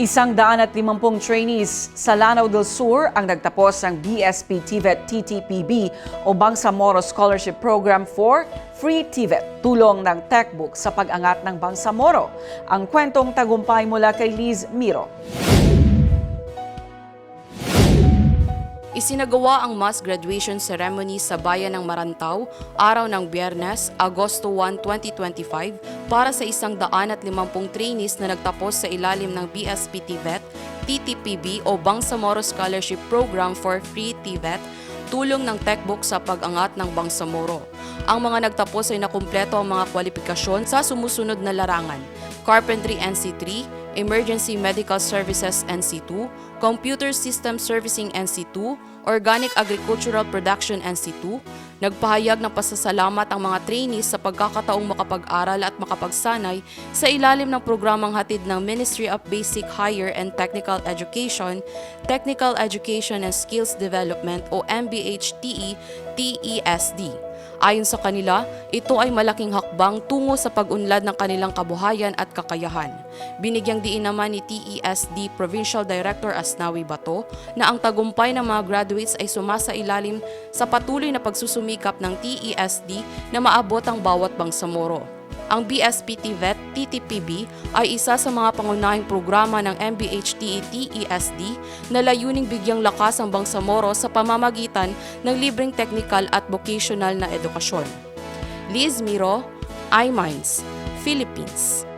Isang daan at limampung trainees sa Lanao del Sur ang nagtapos ng BSP TVET TTPB o Bangsamoro Scholarship Program for Free TVET, tulong ng Techbook sa pag-angat ng Bangsamoro. Ang kwentong tagumpay mula kay Liz Miro. Isinagawa ang mass graduation ceremony sa bayan ng Marantaw, araw ng Biyernes, Agosto 1, 2025, para sa isang daan at limampung trainees na nagtapos sa ilalim ng BSP TVET, TTPB o Bangsamoro Scholarship Program for Free TVET, tulong ng Techbook sa pag-angat ng Bangsamoro. Ang mga nagtapos ay nakumpleto ang mga kwalifikasyon sa sumusunod na larangan, Carpentry NC3, Emergency Medical Services NC2, Computer System Servicing NC2, Organic Agricultural Production NC2, nagpahayag ng pasasalamat ang mga trainees sa pagkakataong makapag-aral at makapagsanay sa ilalim ng programang hatid ng Ministry of Basic Higher and Technical Education, Technical Education and Skills Development o MBHTE TESD. Ayon sa kanila, ito ay malaking hakbang tungo sa pag-unlad ng kanilang kabuhayan at kakayahan. Binigyang diin naman ni TESD Provincial Director Asnawi Bato na ang tagumpay ng mga graduates ay sumasa ilalim sa patuloy na pagsusumikap ng TESD na maabot ang bawat bangsamoro. Ang BSP TVET TTPB ay isa sa mga pangunahing programa ng MBHTE TESD na layuning bigyang lakas ang Bangsamoro sa pamamagitan ng libreng technical at vocational na edukasyon. Liz Miro, iMinds, Philippines.